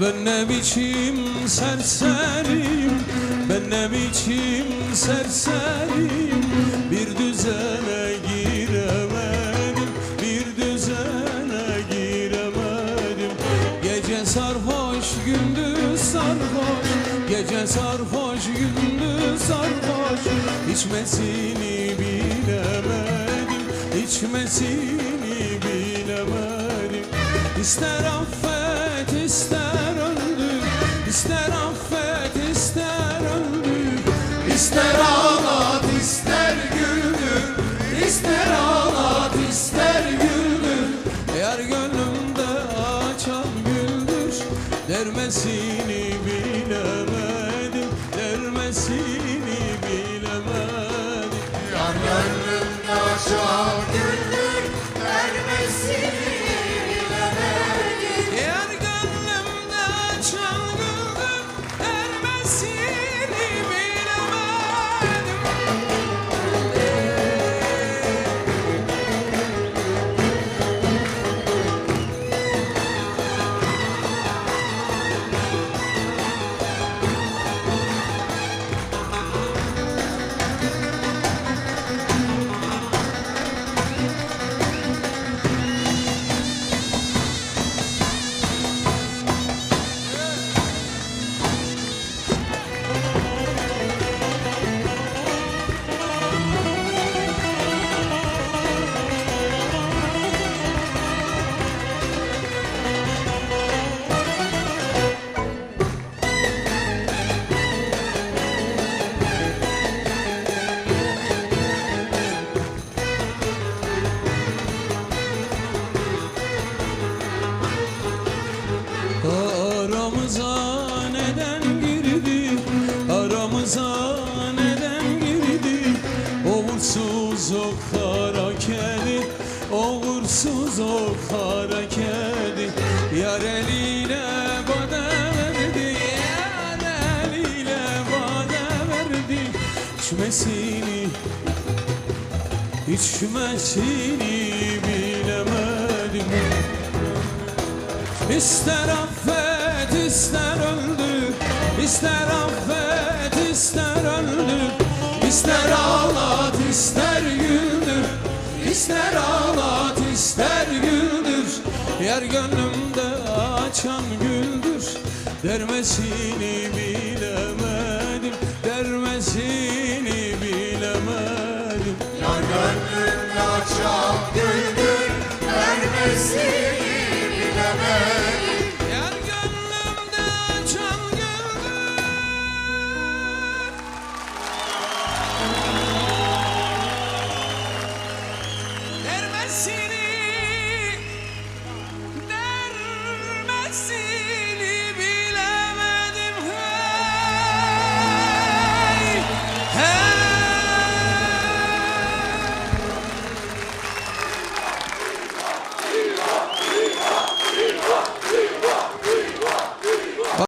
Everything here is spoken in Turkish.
Ben ne biçim serserim? Ben ne biçim serserim? Bir düzene giremedim Bir düzene giremedim. Gece sarhoş gündüz sarhoş Gece sarhoş gündüz sarhoş. İçmesini bilemedim İçmesini bilemedim. İster affet ister İster ağlat ister güldür İster ağlat ister güldür Eğer gönlümde açan güldür. Dermesini bilemedim O vursuz o kara kedi O vursuz o kara kedi. Yar eliyle bana verdi Yar eliyle bana verdi. İçmesini İçmesini bilemedim. İster affet ister öldür. İster affet ister öldür. İster ağlat ister güldür İster ağlat ister güldür. Yer gönlümde açan güldür Dermesini bilemedim Dermesini bilemedim. Yar gönlümde açan güldür vermesini bilemedim